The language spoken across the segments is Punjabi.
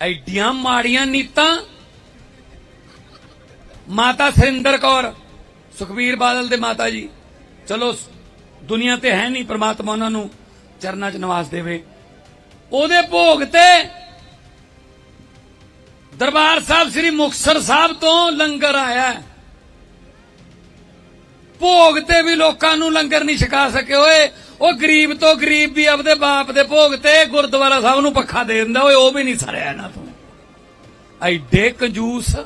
ਐਡੀਆਂ ਮਾੜੀਆਂ ਨੀਤਾਂ। ਮਾਤਾ ਸਰਿੰਦਰ ਕੌਰ, ਸੁਖਬੀਰ ਬਾਦਲ ਦੇ ਮਾਤਾ ਜੀ। ਚਲੋ, ਦੁਨੀਆ ਤੇ ਹੈ ਨਹੀਂ, ਪ੍ਰਮਾਤਮਾ ਉਹਨਾਂ ਨੂੰ ਚਰਨਾਂ 'ਚ ਨਿਵਾਸ ਦੇਵੇ। ਉਹਦੇ ਭੋਗ ਤੇ ਦਰਬਾਰ ਸਾਹਿਬ ਸ੍ਰੀ ਮੁਕਤਸਰ ਸਾਹਿਬ ਤੋਂ ਲੰਗਰ ਆਇਆ ਭੋਗ ਤੇ ਵੀ ਲੋਕਾਂ ਨੂੰ ਲੰਗਰ ਨਹੀਂ ਛਕਾ ਸਕੇ ਓਏ ਉਹ ਗਰੀਬ ਤੋਂ ਗਰੀਬ ਵੀ ਆਪਦੇ ਬਾਪ ਦੇ ਭੋਗ ਤੇ ਗੁਰਦੁਆਰਾ ਸਾਹਿਬ ਨੂੰ ਪੱਖਾ ਦੇ ਦਿੰਦਾ, ਓਏ, ਉਹ ਵੀ ਨਹੀਂ ਸਰਿਆ ਇਹਨਾਂ ਤੋਂ। ਐਡੇ ਕੰਜੂਸ।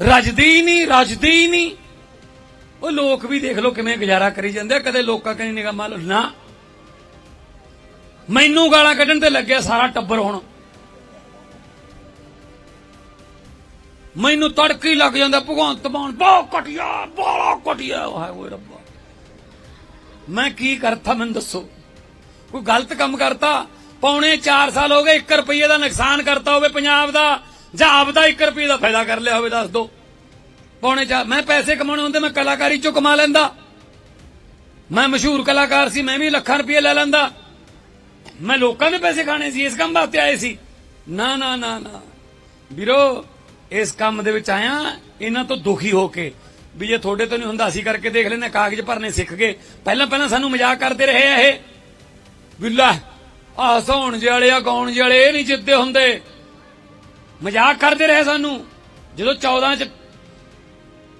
ਰਜਦੀ ਨਹੀਂ ਰਜਦੀ ਨਹੀਂ ਉਹ ਲੋਕ ਵੀ ਦੇਖ ਲਓ ਕਿਵੇਂ ਗੁਜ਼ਾਰਾ ਕਰੀ ਜਾਂਦੇ ਆ, ਕਦੇ ਲੋਕਾਂ ਕਨੀ ਨਿਗਾਹ ਮਾਰ ਨਾ। ਮੈਨੂੰ ਗਾਲਾਂ ਕੱਢਣ ਤੇ ਲੱਗਿਆ ਸਾਰਾ ਟੱਬਰ ਹੁਣ। ਮੈਨੂੰ ਤੜਕੀ ਲੱਗ ਜਾਂਦਾ, ਭਗਵੰਤ ਮਾਨ, ਬਹੁਤ ਘਟਿਆ ਬਹੁਤ ਘਟਿਆ। ਹਾਏ ਓਏ ਰੱਬਾ। ਮੈਂ ਕੀ ਕਰਤਾ, ਮੈਨੂੰ ਦੱਸੋ। ਕੋਈ ਗਲਤ ਕੰਮ ਕਰਤਾ? ਪੌਣੇ 4 ਸਾਲ ਹੋ ਗਏ 1 ਰੁਪਏ ਦਾ ਨੁਕਸਾਨ ਕਰਤਾ ਹੋਵੇ ਪੰਜਾਬ ਦਾ, ਜਾਂ ਆਪਦਾ 1 ਰੁਪਏ ਦਾ ਫਾਇਦਾ ਕਰ ਲਿਆ ਹੋਵੇ, ਦੱਸ ਦੋ। ਪੌਣੇ 4 ਮੈਂ ਪੈਸੇ ਕਮਾਉਣੇ ਹੁੰਦੇ, ਮੈਂ ਕਲਾਕਾਰੀ ਚੋਂ ਕਮਾ ਲੈਂਦਾ। ਮੈਂ ਮਸ਼ਹੂਰ ਕਲਾਕਾਰ ਸੀ, ਮੈਂ ਵੀ ਲੱਖਾਂ ਰੁਪਏ ਲੈ ਲੈਂਦਾ। ਮੈਂ ਲੋਕਾਂ ਦੇ ਪੈਸੇ ਖਾਣੇ ਸੀ, ਇਸ ਕੰਮ ਵਾਸਤੇ ਆਏ ਸੀ। ਨਾ ਨਾ ਨਾ ਨਾ। ਵੀਰੋ ਇਸ ਕੰਮ ਦੇ ਵਿੱਚ ਆਇਆ, ਇਹਨਾਂ ਤੋਂ ਦੁਖੀ ਹੋ ਕੇ। ਵੀ ਜੇ ਤੁਹਾਡੇ ਤੋਂ ਨਹੀਂ ਹੁੰਦਾ, ਅਸੀਂ ਕਰਕੇ ਦੇਖ ਲੈਨੇ ਕਾਗਜ਼ ਭਰਨੇ ਸਿੱਖ ਗਏ। ਪਹਿਲਾਂ ਪਹਿਲਾਂ ਸਾਨੂੰ ਮਜ਼ਾਕ ਕਰਦੇ ਰਹੇ ਆ ਇਹ। ਬਿੱਲਾ ਆ ਹਸਾਉਣ ਜਿਹੇ ਆ, ਗਾਉਣ ਜਿਹੇ ਇਹ ਨਹੀਂ ਜਿੱਦੇ ਹੁੰਦੇ। ਮਜ਼ਾਕ ਕਰਦੇ ਰਹੇ ਸਾਨੂੰ। ਜਦੋਂ 14 ਚ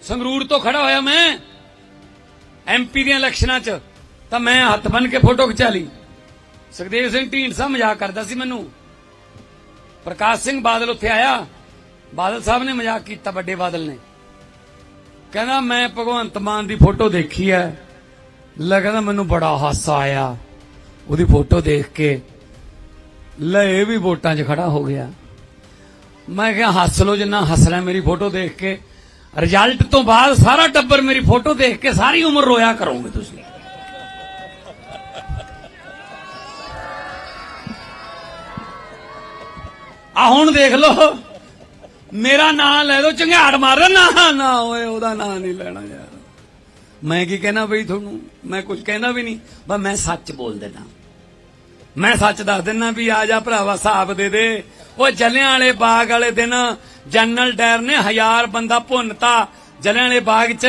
ਸੰਗਰੂਰ ਤੋਂ ਖੜਾ ਹੋਇਆ ਮੈਂ ਐਮਪੀ ਦੀਆਂ ਇਲੈਕਸ਼ਨਾਂ 'ਚ, ਤਾਂ ਮੈਂ ਹੱਥ ਬੰਨ ਕੇ ਫੋਟੋ ਖਿਚਾ ਲਈ। ਸੁਖਦੇਵ ਸਿੰਘ ਢੀਂਡਸਾ ਮਜ਼ਾਕ ਕਰਦਾ ਸੀ ਮੈਨੂੰ। ਪ੍ਰਕਾਸ਼ ਸਿੰਘ ਬਾਦਲ ਉੱਥੇ ਆਇਆ। ਬਾਦਲ ਸਾਹਿਬ ਨੇ ਮਜ਼ਾਕ ਕੀਤਾ, ਵੱਡੇ ਬਾਦਲ ਨੇ। ਕਹਿੰਦਾ, ਮੈਂ ਭਗਵੰਤ ਮਾਨ ਦੀ ਫੋਟੋ ਦੇਖੀ ਐ ਲੈ ਕਹਿੰਦਾ, ਮੈਨੂੰ ਬੜਾ ਹਾਸਾ ਆਇਆ ਉਹਦੀ ਫੋਟੋ ਦੇਖ ਕੇ। ਲੈ, ਇਹ ਵੀ ਵੋਟਾਂ 'ਚ ਖੜਾ ਹੋ ਗਿਆ। ਮੈਂ ਕਿਹਾ, ਹੱਸ ਲੋ ਜਿੰਨਾ ਹੱਸਣਾ ਮੇਰੀ ਫੋਟੋ ਦੇਖ ਕੇ। ਰਿਜ਼ਲਟ ਤੋਂ ਬਾਅਦ ਸਾਰਾ ਟੱਬਰ ਮੇਰੀ ਫੋਟੋ ਦੇਖ ਕੇ ਸਾਰੀ ਉਮਰ ਰੋਇਆ ਕਰੋਗੇ ਤੁਸੀਂ। ਆ ਹੁਣ ਦੇਖ ਲਓ। ਮੇਰਾ ਨਾਂ ਲੈ ਦੋ ਚੰਗਾੜ ਮਾਰ ਨਾ ਨਾ, ਓਏ, ਉਹਦਾ ਨਾਂ ਨਹੀਂ ਲੈਣਾ ਯਾਰ। ਮੈਂ ਕੀ ਕਹਿਣਾ ਬਈ ਤੁਹਾਨੂੰ? ਮੈਂ ਕੁਝ ਕਹਿਣਾ ਵੀ ਨਹੀਂ। ਬਸ ਮੈਂ ਸੱਚ ਬੋਲ ਦੇਣਾ ਮੈਂ ਸੱਚ ਦੱਸ ਦਿੰਨਾ ਵੀ ਆ ਜਾ ਭਰਾਵਾ ਹਿਸਾਬ ਦੇ ਦੇ। ਉਹ ਜਲਿਆਂ ਵਾਲੇ ਬਾਗ ਵਾਲੇ ਦਿਨ ਜਨਰਲ ਡਾਇਰ ਨੇ ਹਜ਼ਾਰ ਬੰਦਾ ਭੁੰਨਤਾ। ਜਲਿਆਂ ਵਾਲੇ ਬਾਗ 'ਚ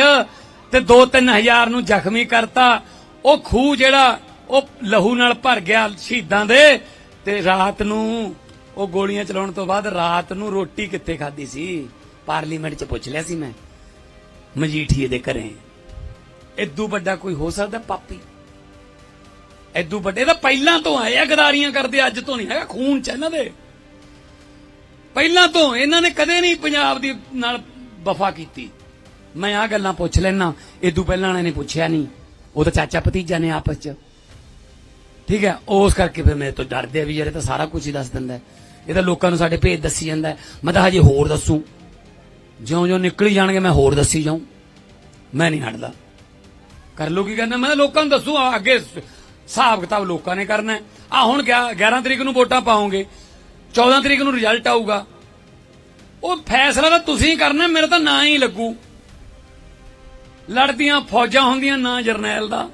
ਤੇ 2-3000 ਨੂੰ ਜ਼ਖਮੀ ਕਰਤਾ। ਉਹ ਖੂਹ ਜਿਹੜਾ ਉਹ ਲਹੂ ਨਾਲ ਭਰ ਗਿਆ ਸ਼ਹੀਦਾਂ ਦੇ। ਤੇ ਰਾਤ ਨੂੰ ਉਹ ਗੋਲੀਆਂ ਚਲਾਉਣ ਤੋਂ ਬਾਅਦ ਰਾਤ ਨੂੰ ਰੋਟੀ ਕਿੱਥੇ ਖਾਧੀ ਸੀ? ਪਾਰਲੀਮੈਂਟ 'ਚ ਪੁੱਛ ਲਿਆ ਸੀ ਮੈਂ। ਮਜੀਠੀਏ ਦੇ ਘਰੇ। ਇਦੋਂ ਵੱਡਾ ਕੋਈ ਹੋ ਸਕਦਾ ਪਾਪੀ? ਐਦੂ ਵੱਡੇ ਤਾਂ ਪਹਿਲਾਂ ਤੋਂ ਆਏ ਆ, ਗਦਾਰੀਆਂ ਕਰਦੇ, ਅੱਜ ਤੋਂ ਨਹੀਂ ਹੈਗਾ, ਖੂਨ ਚ ਇਹਨਾਂ ਦੇ। ਪਹਿਲਾਂ ਤੋਂ ਇਹਨਾਂ ਨੇ ਕਦੇ ਨਹੀਂ ਪੰਜਾਬ ਦੀ ਨਾਲ ਵਫਾ ਕੀਤੀ। ਮੈਂ ਆ ਗੱਲਾਂ ਪੁੱਛ ਲੈਣਾ ਇਦੋਂ ਪਹਿਲਾਂ ਇਹਨਾਂ ਨੇ ਪੁੱਛਿਆ ਨਹੀਂ। ਉਹ ਤਾਂ ਚਾਚਾ ਭਤੀਜਾ ਨੇ ਆਪਸ ਚ। ਠੀਕ ਹੈ, ਉਸ ਕਰਕੇ ਫਿਰ ਮੇਰੇ ਤੋਂ ਡਰਦੇ ਆ ਵੀ ਯਾਰ ਇਹ ਤਾਂ ਸਾਰਾ ਕੁਝ ਹੀ ਦੱਸ ਦਿੰਦਾ ਇਹ ਤਾਂ ਲੋਕਾਂ ਨੂੰ ਸਾਡੇ ਭੇਦ ਦੱਸੀ ਜਾਂਦਾ ਮੈਂ ਤਾਂ ਹਜੇ ਹੋਰ ਦੱਸੂ। ਜਿਉਂ-ਜਿਉਂ ਨਿਕਲੀ ਜਾਣਗੇ, ਮੈਂ ਹੋਰ ਦੱਸੀ ਜਾਊਂ। ਮੈਂ ਨਹੀਂ ਹਟਦਾ। ਕਰ ਲੋ ਕੀ ਕਹਿੰਦਾ, ਮੈਂ ਤਾਂ ਲੋਕਾਂ ਨੂੰ ਦੱਸੂ ਅੱਗੇ ਹਿਸਾਬ ਕਿਤਾਬ ਲੋਕਾਂ ਨੇ ਕਰਨਾ ਆ ਹੁਣ ਗਿਆ- 11 ਤਰੀਕ ਨੂੰ ਵੋਟਾਂ ਪਾਉਂਗੇ 14 ਤਰੀਕ ਨੂੰ ਰਿਜ਼ਲਟ ਆਊਗਾ। ਉਹ ਫੈਸਲਾ ਤਾਂ ਤੁਸੀਂ ਕਰਨਾ, ਮੇਰਾ ਤਾਂ ਨਾਂ ਹੀ ਲੱਗੂ। ਲੜਦੀਆਂ, ਫੌਜਾਂ ਹੁੰਦੀਆਂ, ਨਾ ਜਰਨੈਲ ਦਾ।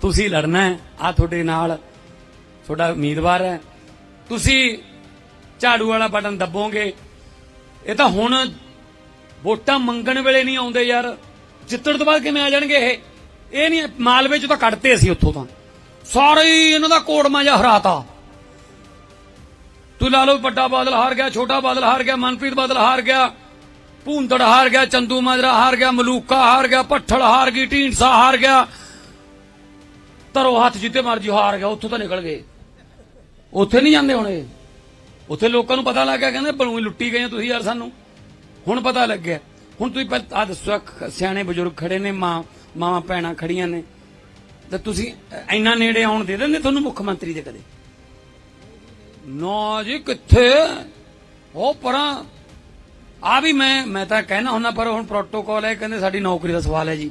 ਤੁਸੀਂ ਲੜਨਾ ਹੈ। ਆ ਤੁਹਾਡੇ ਨਾਲ, ਤੁਹਾਡਾ ਉਮੀਦਵਾਰ ਹੈ। ਤੁਸੀਂ ਝਾੜੂ ਵਾਲਾ ਬਟਨ ਦੱਬੋਗੇ। ਇਹ ਤਾਂ ਹੁਣ ਵੋਟਾਂ ਮੰਗਣ ਵੇਲੇ ਨਹੀਂ ਆਉਂਦੇ ਯਾਰ। ਜਿੱਤਣ ਤੋਂ ਬਾਅਦ ਕਿਵੇਂ ਆ ਜਾਣਗੇ ਇਹ? ਇਹ ਨਹੀਂ, ਮਾਲਵੇ ਚ ਤਾਂ ਕੱਢਤੇ ਅਸੀਂ ਉੱਥੋਂ ਤਾਂ। ਸਾਰੇ ਹੀ ਇਹਨਾਂ ਦਾ ਕੋੜਮਾ ਜਿਹਾ ਹਰਾਤਾ। ਤੂੰ ਲਾ ਲਓ ਵੱਡਾ ਬਾਦਲ ਹਾਰ ਗਿਆ, ਛੋਟਾ ਬਾਦਲ ਹਾਰ ਗਿਆ, ਮਨਪ੍ਰੀਤ ਬਾਦਲ ਹਾਰ ਗਿਆ, ਭੂੰਦੜ ਹਾਰ ਗਿਆ, ਚੰਦੂ ਮਾਜਰਾ ਹਾਰ ਗਿਆ, ਮਲੂਕਾ ਹਾਰ ਗਿਆ ਪੱਠਲ ਹਾਰ ਗਈ, ਢੀਂਡਸਾ ਹਾਰ ਗਿਆ। ਤਰੋ ਹੱਥ ਜਿੱਤੇ ਮਰਜ਼ੀ ਹਾਰ ਗਿਆ, ਉੱਥੋਂ ਤਾਂ ਨਿਕਲ ਗਏ। ਉੱਥੇ ਨਹੀਂ ਜਾਂਦੇ ਹੁਣ। ਇਹ ਉੱਥੇ ਲੋਕਾਂ ਨੂੰ ਪਤਾ ਲੱਗ ਗਿਆ, ਕਹਿੰਦੇ ਬਣੂਈ ਲੁੱਟੀ ਗਏ ਹੋ ਤੁਸੀਂ ਯਾਰ ਸਾਨੂੰ। ਹੁਣ ਪਤਾ ਲੱਗਿਆ। ਹੁਣ ਤੁਸੀਂ ਆ ਦੱਸੋ ਸਿਆਣੇ ਬਜ਼ੁਰਗ ਖੜੇ ਨੇ, ਮਾਂ, ਮਾਵਾਂ, ਭੈਣਾਂ ਖੜੀਆਂ ਨੇ। ਤਾਂ ਤੁਸੀਂ ਇੰਨਾ ਨੇੜੇ ਆਉਣ ਦੇ ਦਿੰਦੇ ਤੁਹਾਨੂੰ ਮੁੱਖ ਮੰਤਰੀ ਦੇ ਕਦੇ? ਨਾ ਜੀ, ਕਿੱਥੇ? ਉਹ ਪਰਾਂ। ਆ ਵੀ ਮੈਂ ਮੈਂ ਤਾਂ ਕਹਿਣਾ ਹੁੰਦਾ, ਪਰ ਹੁਣ ਪ੍ਰੋਟੋਕੋਲ ਹੈ, ਕਹਿੰਦੇ ਸਾਡੀ ਨੌਕਰੀ ਦਾ ਸਵਾਲ ਹੈ ਜੀ।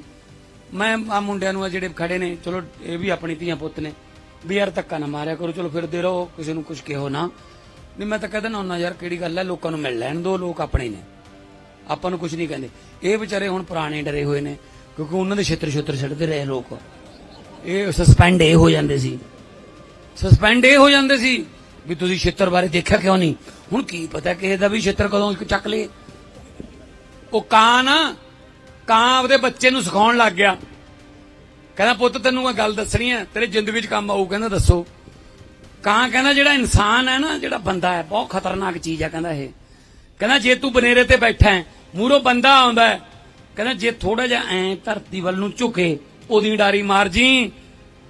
ਮੈਂ ਆ ਮੁੰਡਿਆਂ ਨੂੰ ਆ ਜਿਹੜੇ ਖੜੇ ਨੇ, ਚਲੋ, ਇਹ ਵੀ ਆਪਣੀ ਧੀਆਂ ਪੁੱਤ ਨੇ। ਵੀ ਯਾਰ ਧੱਕਾ ਨਾ ਮਾਰਿਆ ਕਰੋ, ਚਲੋ ਫਿਰਦੇ ਰਹੋ, ਕਿਸੇ ਨੂੰ ਕੁਝ ਕਿਹੋ ਨਾ। ਨਹੀਂ, ਮੈਂ ਤਾਂ ਕਹਿ ਦਿੰਦਾ ਹੁੰਦਾ, ਯਾਰ ਕਿਹੜੀ ਗੱਲ ਹੈ, ਲੋਕਾਂ ਨੂੰ ਮਿਲ ਲੈਣ ਦੋ, ਲੋਕ ਆਪਣੇ ਨੇ। ਆਪਾਂ ਨੂੰ ਕੁਝ ਨਹੀਂ ਕਹਿੰਦੇ। ਇਹ ਵਿਚਾਰੇ ਹੁਣ ਪੁਰਾਣੇ ਡਰੇ ਹੋਏ ਨੇ, ਕਿਉਂਕਿ ਉਹਨਾਂ ਦੇ ਛੇਤਰ ਛੇਤਰ ਛੱਡਦੇ ਰਹੇ ਲੋਕ। ਇਹ ਸਸਪੈਂਡ ਇਹ ਹੋ ਜਾਂਦੇ ਸੀ। ਸਸਪੈਂਡ ਇਹ ਹੋ ਜਾਂਦੇ ਸੀ ਵੀ ਤੁਸੀਂ ਛੇਤਰ ਬਾਰੇ ਦੇਖਿਆ ਕਿਉਂ ਨਹੀਂ? ਹੁਣ ਕੀ ਪਤਾ ਕਿਸੇ ਦਾ ਵੀ ਛੇਤਰ ਕਦੋਂ ਚੱਕ ਲਏ ਉਹ ਕਾਂ ਨਾ ਕਾਂ ਆਪਦੇ ਬੱਚੇ ਨੂੰ ਸਿਖਾਉਣ ਲੱਗ ਗਿਆ। ਕਹਿੰਦਾ, ਪੁੱਤ, ਤੈਨੂੰ ਮੈਂ ਗੱਲ ਦੱਸਣੀ ਹੈ ਤੇਰੇ ਜ਼ਿੰਦਗੀ 'ਚ ਕੰਮ ਆਊ। ਕਹਿੰਦਾ, ਦੱਸੋ। ਕਾਂ ਕਹਿੰਦਾ, ਜਿਹੜਾ ਇਨਸਾਨ ਹੈ ਨਾ, ਜਿਹੜਾ ਬੰਦਾ ਹੈ, ਬਹੁਤ ਖਤਰਨਾਕ ਚੀਜ਼ ਹੈ ਕਹਿੰਦਾ ਇਹ। ਕਹਿੰਦਾ, ਜੇ ਤੂੰ ਬਨੇਰੇ ਤੇ ਬੈਠਾ ਹੈ ਮੂਰੋਂ ਬੰਦਾ ਆਉਂਦਾ ਹੈ। ਕਹਿੰਦਾ, ਜੇ ਥੋੜਾ ਜਿਹਾ ਐ ਧਰਤੀ ਵੱਲ ਨੂੰ ਝੁਕੇ, ਉਹਦੀ ਡਾਰੀ ਮਾਰ ਜੀ,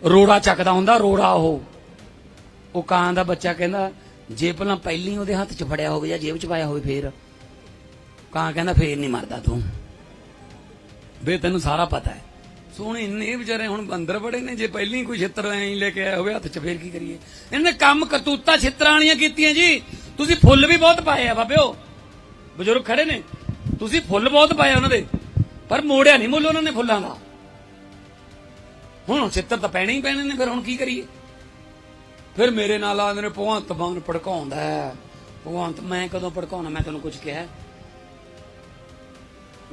ਰੋੜਾ ਚੱਕਦਾ ਹੁੰਦਾ, ਰੋੜਾ ਉਹ। ਉਹ ਕਾਂ ਦਾ ਬੱਚਾ ਕਹਿੰਦਾ, ਜੇ ਪਹਿਲਾਂ ਪਹਿਲੀ ਉਹਦੇ ਹੱਥ 'ਚ ਫੜਿਆ ਹੋਵੇ ਜਾਂ ਜੇਬ 'ਚ ਪਾਇਆ ਹੋਵੇ ਫੇਰ? ਕਾਂ ਕਹਿੰਦਾ, ਫੇਰ ਨਹੀਂ ਮਰਦਾ ਤੂੰ। ਵੇ ਤੈਨੂੰ ਸਾਰਾ ਪਤਾ ਹੈ। ਸੋਹਣੇ ਇੰਨੇ ਵਿਚਾਰੇ ਹੁਣ ਬੰਦਰ ਬੜੇ ਨੇ, ਜੇ ਪਹਿਲੀ ਕੋਈ ਛਿੱਤਰ ਐਂ ਲੈ ਕੇ ਆਇਆ ਹੋਵੇ, ਹੱਥ 'ਚ ਫੇਰ ਕੀ ਕਰੀਏ? ਇਹਨੇ ਕੰਮ ਕਰਤੂਤਾ ਛਿੱਤਰਾਂ ਵਾਲੀਆਂ ਕੀਤੀਆਂ ਜੀ। ਤੁਸੀਂ ਫੁੱਲ ਵੀ ਬਹੁਤ ਪਾਏ ਆ ਬਾਬਿਓ। ਬਜ਼ੁਰਗ ਖੜੇ ਨੇ। ਤੁਸੀਂ ਫੁੱਲ ਬਹੁਤ ਪਾਏ ਉਹਨਾਂ ਦੇ। ਪਰ ਮੋੜਿਆ ਨਹੀਂ ਮੁੱਲ ਉਹਨਾਂ ਨੇ ਫੁੱਲਾਂ ਦਾ। ਹੁਣ ਛਿੱਤਰ ਤਾਂ ਪੈਣੇ ਹੀ ਪੈਣੇ ਨੇ, ਫਿਰ ਹੁਣ ਕੀ ਕਰੀਏ? ਫਿਰ ਮੇਰੇ ਨਾਲ ਆਉਂਦੇ ਨੇ, ਭਗਵੰਤ ਮਾਨ ਭੜਕਾਉਂਦਾ ਭਗਵੰਤ, ਮੈਂ ਕਦੋਂ ਭੜਕਾਉਣਾ? ਮੈਂ ਤੈਨੂੰ ਕੁਝ ਕਿਹਾ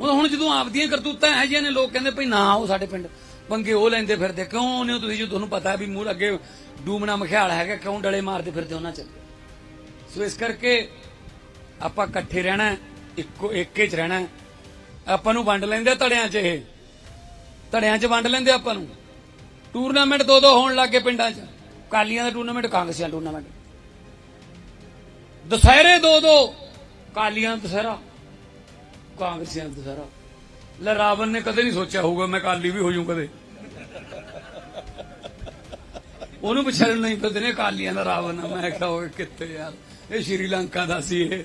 ਉਹ ਹੁਣ ਜਦੋਂ ਆਪਦੀਆਂ ਕਰਤੂਤਾਂ ਹੈ ਜਿਹੀਆਂ ਨੇ, ਲੋਕ ਕਹਿੰਦੇ ਭਈ ਨਾ ਆਓ ਸਾਡੇ ਪਿੰਡ ਪੰਗੇ ਉਹ ਲੈਂਦੇ ਫਿਰਦੇ। ਕਿਉਂ ਨੇ ਤੁਸੀਂ ਜੋ ਤੁਹਾਨੂੰ ਪਤਾ ਵੀ ਮੂੰਹ ਅੱਗੇ ਡੂਮਣਾ ਮਖਿਆਲ ਹੈਗਾ, ਕਿਉਂ ਡਲੇ ਮਾਰਦੇ ਫਿਰਦੇ ਉਹਨਾਂ ਚ? ਸੋ ਇਸ ਕਰਕੇ ਆਪਾਂ ਇਕੱਠੇ ਰਹਿਣਾ ਇੱਕੋ ਏਕੇ ਚ ਰਹਿਣਾ ਆਪਾਂ ਨੂੰ ਵੰਡ ਲੈਂਦੇ ਧੜਿਆਂ 'ਚ ਇਹ। ਧੜਿਆਂ 'ਚ ਵੰਡ ਲੈਂਦੇ ਆਪਾਂ ਨੂੰ। ਟੂਰਨਾਮੈਂਟ ਦੋ ਦੋ ਹੋਣ ਲੱਗੇ ਪਿੰਡਾਂ 'ਚ। ਕਾਲੀਆਂ ਦਾ ਟੂਰਨਾਮੈਂਟ, ਕਾਂਗਰਸੀਆਂ ਟੂਰਨਾਮੈਂਟ। ਦੁਸਹਿਰੇ ਦੋ ਦੋ ਕਾਲੀਆਂ ਦਾ ਦੁਸਹਿਰਾ। ਕਾਂਗਰਸੀਆਂ ਦਾ ਦੁਸਹਿਰਾ। ਲੈ ਰਾਵਣ ਨੇ ਕਦੇ ਨਹੀਂ ਸੋਚਿਆ ਹੋਊਗਾ ਮੈਂ ਕਾਲੀ ਵੀ ਹੋ ਜਾਊਂ ਕਦੇ। ਉਹਨੂੰ ਵਿਚਾਰਨ ਨਹੀਂ ਫਿਰਦੇ ਨੇ ਕਾਲੀਆਂ ਦਾ ਰਾਵਣ ਮੈਂ ਕਿਹਾ ਓਏ ਕਿੱਥੇ ਯਾਰ, ਇਹ ਸ਼੍ਰੀਲੰਕਾ ਦਾ ਸੀ ਇਹ।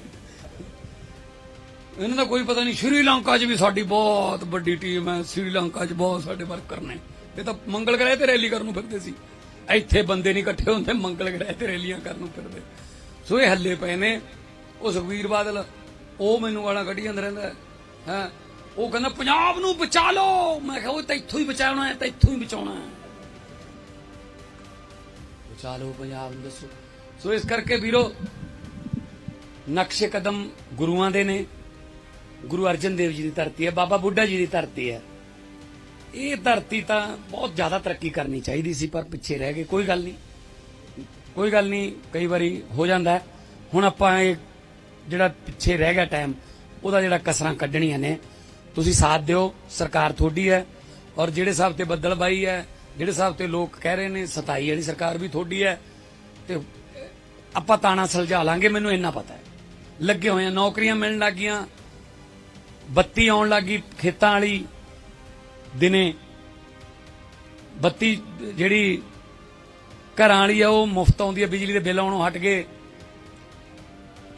ਇਹਨਾਂ ਦਾ ਕੋਈ ਪਤਾ ਨਹੀਂ, ਸ਼੍ਰੀਲੰਕਾ 'ਚ ਵੀ ਸਾਡੀ ਬਹੁਤ ਵੱਡੀ ਟੀਮ ਹੈ, ਸ਼੍ਰੀਲੰਕਾ 'ਚ ਬਹੁਤ ਸਾਡੇ ਵਰਕਰ ਨੇ। ਇਹ ਤਾਂ ਮੰਗਲ ਗ੍ਰਹਿ ਤੇ ਰੈਲੀ ਕਰਨ ਨੂੰ ਫਿਰਦੇ ਸੀ। ਇੱਥੇ ਬੰਦੇ ਨਹੀਂ ਇਕੱਠੇ ਹੁੰਦੇ, ਮੰਗਲ ਗ੍ਰਹਿ ਤੇ ਰੈਲੀਆਂ ਕਰਨ ਨੂੰ ਫਿਰਦੇ। ਸੋ ਇਹ ਹੱਲੇ ਪਏ ਨੇ। ਉਹ ਸੁਖਵੀਰ ਬਾਦਲ ਉਹ ਮੈਨੂੰ ਵਾਲਾ ਕੱਢੀ ਜਾਂਦਾ ਰਹਿੰਦਾ ਹੈ। ਹੈਂ। ਉਹ ਕਹਿੰਦਾ, ਪੰਜਾਬ ਨੂੰ ਬਚਾ ਲਓ! ਮੈਂ ਕਿਹਾ, ਉਹ ਤਾਂ ਇੱਥੋਂ ਹੀ ਬਚਾਉਣਾ ਹੈ, ਤਾਂ ਇੱਥੋਂ ਹੀ ਬਚਾਉਣਾ ਹੈ। ਬਚਾ ਲਓ ਪੰਜਾਬ ਨੂੰ, ਦੱਸੋ। ਸੋ ਇਸ ਕਰਕੇ ਵੀਰੋ, ਨਕਸ਼ੇ ਕਦਮ ਗੁਰੂਆਂ ਦੇ ਨੇ। ਗੁਰੂ ਅਰਜਨ ਦੇਵ ਜੀ ਦੀ ਧਰਤੀ ਹੈ, ਬਾਬਾ ਬੁੱਢਾ ਜੀ ਦੀ ਧਰਤੀ ਹੈ। ਇਹ ਧਰਤੀ ਤਾਂ ਬਹੁਤ ਜ਼ਿਆਦਾ ਤਰੱਕੀ ਕਰਨੀ ਚਾਹੀਦੀ ਸੀ, ਪਰ ਪਿੱਛੇ ਰਹਿ ਗਏ। ਕੋਈ ਗੱਲ ਨਹੀਂ। ਕੋਈ ਗੱਲ ਨਹੀਂ, ਕਈ ਵਾਰੀ ਹੋ ਜਾਂਦਾ ਹੁਣ ਆਪਾਂ ਇਹ ਜਿਹੜਾ ਪਿੱਛੇ ਰਹਿ ਗਿਆ ਟਾਈਮ ਉਹਦਾ ਜਿਹੜਾ ਕਸਰਾਂ ਕੱਢਣੀਆਂ ਨੇ, ਤੁਸੀਂ ਸਾਥ ਦਿਓ, ਸਰਕਾਰ ਤੁਹਾਡੀ ਹੈ ਔਰ ਜਿਹੜੇ ਹਿਸਾਬ ਤੇ ਬੱਦਲ ਬਾਈ ਹੈ, ਜਿਹੜੇ ਹਿਸਾਬ ਤੇ ਲੋਕ ਕਹਿ ਰਹੇ ਨੇ, ਸਤਾਈ ਵਾਲੀ ਸਰਕਾਰ ਵੀ ਤੁਹਾਡੀ ਹੈ, ਤੇ ਆਪਾਂ ਤਾਣਾ ਸੁਲਝਾ ਲਾਂਗੇ, ਮੈਨੂੰ ਇੰਨਾ ਪਤਾ ਹੈ। ਲੱਗੇ ਹੋਏ ਆ, ਨੌਕਰੀਆਂ ਮਿਲਣ ਲੱਗੀਆਂ, ਬੱਤੀ ਆਉਣ ਲੱਗੀ ਖੇਤਾਂ ਵਾਲੀ ਦਿਨੇ। ਬੱਤੀ ਜਿਹੜੀ ਘਰਾਂ ਵਾਲੀ ਆ, ਉਹ ਮੁਫਤ ਆਉਂਦੀ ਹੈ, ਬਿਜਲੀ ਦੇ ਬਿੱਲ ਆਉਣੋਂ ਹਟ ਗਏ।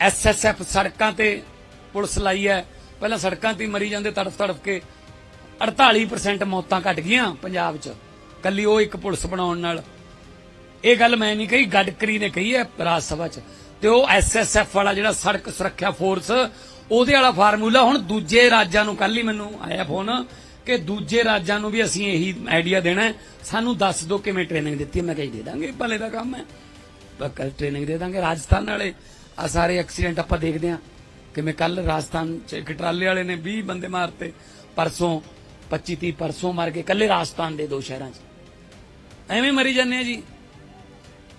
ਐਸਐਸਐਫ ਸੜਕਾਂ ਤੇ ਪੁਲਿਸ ਲਾਈ ਹੈ। ਪਹਿਲਾਂ ਸੜਕਾਂ ਤੇ ਮਰੀ ਜਾਂਦੇ ਤੜਫ ਤੜਫ ਕੇ। 48% ਮੌਤਾਂ ਘਟ ਗਈਆਂ ਪੰਜਾਬ 'ਚ। ਕੱਲੀ ਉਹ ਇੱਕ ਪੁਲਿਸ ਬਣਾਉਣ ਨਾਲ। ਇਹ ਗੱਲ ਮੈਂ ਨਹੀਂ ਕਹੀ, ਗਡਕਰੀ ਨੇ ਕਹੀ ਹੈ ਰਾਜ ਸਭਾ 'ਚ। ਤੇ ਉਹ ਐਸਐਸਐਫ ਵਾਲਾ ਜਿਹੜਾ ਸੜਕ ਸੁਰੱਖਿਆ ਫੋਰਸ, ਉਹਦੇ ਵਾਲਾ ਫਾਰਮੂਲਾ ਹੁਣ ਦੂਜੇ ਰਾਜਾਂ ਨੂੰ ਕੱਲ ਹੀ ਮੈਨੂੰ ਆਇਆ ਫੋਨ ਕਿ ਦੂਜੇ ਰਾਜਾਂ ਨੂੰ ਵੀ ਅਸੀਂ ਇਹੀ ਆਈਡੀਆ ਦੇਣਾ ਸਾਨੂੰ ਦੱਸ ਦਿਓ ਕਿਵੇਂ ਟ੍ਰੇਨਿੰਗ ਦਿੱਤੀ ਮੈਂ ਕਹੀ ਦੇ ਦਾਂਗੇ, ਭਲੇ ਦਾ ਕੰਮ ਹੈ। ਬੱਕਲ ਟ੍ਰੇਨਿੰਗ ਦੇ ਦਾਂਗੇ ਰਾਜਸਥਾਨ ਵਾਲੇ। ਆ ਸਾਰੇ ਐਕਸੀਡੈਂਟ ਆਪਾਂ ਦੇਖਦੇ ਹਾਂ। ਕਿਵੇਂ ਕੱਲ ਰਾਜਸਥਾਨ ਚ ਇੱਕ ਟਰਾਲੇ ਵਾਲੇ ਨੇ 20 ਬੰਦੇ ਮਾਰਤੇ, ਪਰਸੋਂ 25 30 ਪਰਸੋਂ ਮਾਰ ਕੇ ਕੱਲੇ ਰਾਜਸਥਾਨ ਦੇ ਦੋ ਸ਼ਹਿਰਾਂ 'ਚ। ਐਵੇਂ ਮਰੀ ਜਾਂਦੇ ਆ ਜੀ।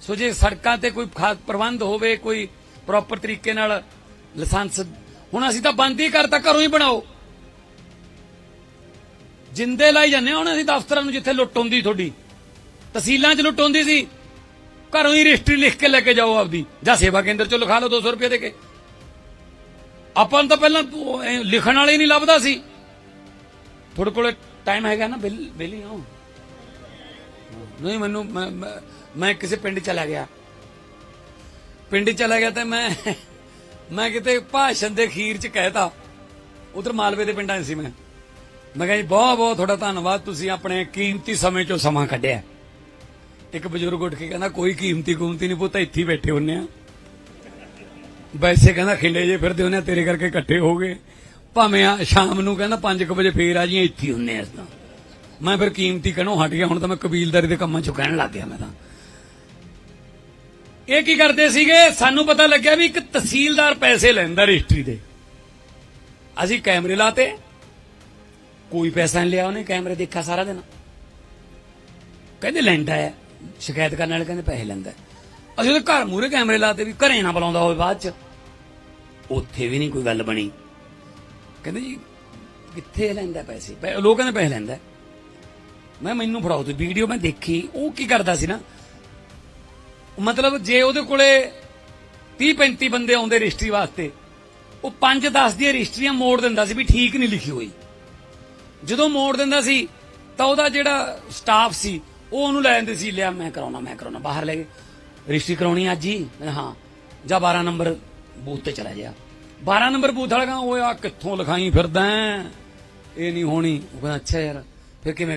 ਸੋ ਜੇ ਸੜਕਾਂ ਤੇ ਕੋਈ ਖਾਸ ਪ੍ਰਬੰਧ ਹੋਵੇ, ਕੋਈ ਪ੍ਰੋਪਰ ਤਰੀਕੇ ਨਾਲ ਲਾਇਸੈਂਸ, ਹੁਣ ਅਸੀਂ ਤਾਂ ਬੰਦ ਹੀ ਕਰਤਾ, ਘਰੋਂ ਹੀ ਬਣਾਓ। ਜਿੰਦੇ ਲਾਈ ਜਾਂਦੇ ਹਾਂ ਹੁਣ ਅਸੀਂ ਦਫ਼ਤਰਾਂ ਨੂੰ ਜਿੱਥੇ ਲੁੱਟ ਹੁੰਦੀ ਤੁਹਾਡੀ। ਤਹਿਸੀਲਾਂ 'ਚ ਲੁੱਟ ਹੁੰਦੀ ਸੀ। ਘਰੋਂ ਹੀ ਰਜਿਸਟਰੀ ਲਿਖ ਕੇ ਲੈ ਕੇ ਜਾਓ ਆਪਦੀ। ਜਾਂ ਸੇਵਾ ਕੇਂਦਰ 'ਚੋਂ ਲਿਖਾ ਲਓ 200 ਰੁਪਏ ਦੇ ਕੇ। ਆਪਾਂ ਨੂੰ ਤਾਂ ਪਹਿਲਾਂ ਲਿਖਣ ਵਾਲੇ ਨਹੀਂ ਲੱਭਦਾ ਸੀ। ਤੁਹਾਡੇ ਕੋਲ ਟਾਈਮ ਹੈਗਾ ਨਾ ਬਿੱਲ ਬਿੱਲ ਨਹੀਂ, ਮੈਨੂੰ ਮੈਂ- ਮੈਂ- ਕਿਸੇ ਪਿੰਡ ਚਲਾ ਗਿਆ। ਪਿੰਡ ਚਲਾ ਗਿਆ ਤੇ ਮੈਂ ਮੈਂ ਕਿਤੇ ਭਾਸ਼ਣ ਦੇ ਖੀਰ ਚ ਕਹਿਤਾ ਉਧਰ ਮਾਲਵੇ ਦੇ ਪਿੰਡਾਂ 'ਚ ਸੀ ਮੈਂ। ਮੈਂ ਕਿਹਾ ਜੀ ਬਹੁਤ ਬਹੁਤ ਤੁਹਾਡਾ ਧੰਨਵਾਦ, ਤੁਸੀਂ ਆਪਣੇ ਕੀਮਤੀ ਸਮੇਂ ਚੋਂ ਸਮਾਂ ਕੱਢਿਆ। ਇੱਕ ਬਜ਼ੁਰਗ ਉੱਠ ਕੇ ਕਹਿੰਦਾ, ਕੋਈ ਕੀਮਤੀ ਕੀਮਤੀ ਨਹੀਂ ਪੁੱਤ, ਇੱਥੇ ਬੈਠੇ ਹੁੰਨੇ ਆ। ਵੈਸੇ ਕਹਿੰਦਾ, ਖਿੰਡੇ ਜੇ ਫਿਰਦੇ ਹੁੰਨੇ ਆ, ਤੇਰੇ ਕਰਕੇ ਇਕੱਠੇ ਹੋ ਗਏ। ਭਾਵੇਂ ਆ ਸ਼ਾਮ ਨੂੰ ਕਹਿੰਦਾ 5 ਵਜੇ ਫੇਰ ਆ ਜੀ ਇੱਥੇ ਹੀ ਹੁੰਨੇ ਆ ਇਸ ਮੈਂ ਫਿਰ ਕੀਮਤੀ ਕਹਿਣੋਂ ਹਟ ਗਿਆ, ਹੁਣ ਤਾਂ ਮੈਂ ਕਬੀਲਦਾਰੀ ਦੇ ਕੰਮਾਂ ਚੋਂ ਕਹਿਣ ਲੱਗ ਗਿਆ ਮੈਂ ਤਾਂ। ਇਹ ਕੀ ਕਰਦੇ ਸੀਗੇ? ਸਾਨੂੰ ਪਤਾ ਲੱਗਿਆ ਵੀ ਇੱਕ ਤਹਿਸੀਲਦਾਰ ਪੈਸੇ ਲੈਂਦਾ ਰਜਿਸਟਰੀ ਦੇ। ਅਸੀਂ ਕੈਮਰੇ ਲਾਤੇ। ਕੋਈ ਪੈਸਾ ਨਹੀਂ ਲਿਆ ਉਹਨੇ, ਕੈਮਰੇ ਦੇਖਿਆ ਸਾਰਾ ਦਿਨ। ਕਹਿੰਦੇ ਲੈਂਦਾ ਹੈ ਸ਼ਿਕਾਇਤ ਕਰਨ ਵਾਲੇ ਕਹਿੰਦੇ ਪੈਸੇ ਲੈਂਦਾ। ਅਸੀਂ ਉਹਦੇ ਘਰ ਮੂਰੇ ਕੈਮਰੇ ਲਾਤੇ ਵੀ ਘਰੇ ਨਾ ਬੁਲਾਉਂਦਾ ਹੋਵੇ ਬਾਅਦ ਚ। ਉੱਥੇ ਵੀ ਨਹੀਂ ਕੋਈ ਗੱਲ ਬਣੀ। ਕਹਿੰਦੇ ਜੀ, ਕਿੱਥੇ ਲੈਂਦਾ ਪੈਸੇ? ਪੈ- ਲੋਕ ਕਹਿੰਦੇ ਪੈਸੇ ਲੈਂਦਾ। ਮੈਂ ਮੈਨੂੰ ਫੜਾਓ ਤੇ ਵੀਡੀਓ ਮੈਂ ਦੇਖੀ, ਉਹ ਕੀ ਕਰਦਾ ਸੀ ਨਾ? ਮਤਲਬ ਜੇ ਉਹਦੇ ਕੋਲੇ 30 35 ਬੰਦੇ ਆਉਂਦੇ ਰਜਿਸਟਰੀ ਵਾਸਤੇ, ਉਹ 5 10 ਦੀਆਂ ਰਜਿਸਟਰੀਆਂ ਮੋੜ ਦਿੰਦਾ ਸੀ ਵੀ ਠੀਕ ਨਹੀਂ ਲਿਖੀ ਹੋਈ। ਜਦੋਂ ਮੋੜ ਦਿੰਦਾ ਸੀ, ਤਾਂ ਉਹਦਾ ਜਿਹੜਾ ਸਟਾਫ ਸੀ ਉਹ ਉਹਨੂੰ ਲੈ ਜਾਂਦੇ ਸੀ, ਲਿਆ ਮੈਂ ਕਰਾਉਣਾ ਮੈਂ ਕਰਾਉਣਾ, ਬਾਹਰ ਲੈ ਗਏ। ਰਜਿਸਟਰੀ ਕਰਾਉਣੀ ਅੱਜ ਹੀ, ਮੈਂ ਹਾਂ, ਜਾ 12 ਨੰਬਰ ਬੂਥ ਤੇ ਚਲਾ ਜਾ 12 ਨੰਬਰ ਬੂਥ ਵਾਲਾ ਕਹਿੰਦਾ, ਓਏ ਆ ਕਿੱਥੋਂ ਲਿਖਾਈ ਫਿਰਦਾ ਇਹ ਨਹੀਂ ਹੋਣੀ। ਉਹ ਕਹਿੰਦਾ, ਅੱਛਾ ਯਾਰ, ਫਿਰ ਕਿਵੇਂ ਕਰ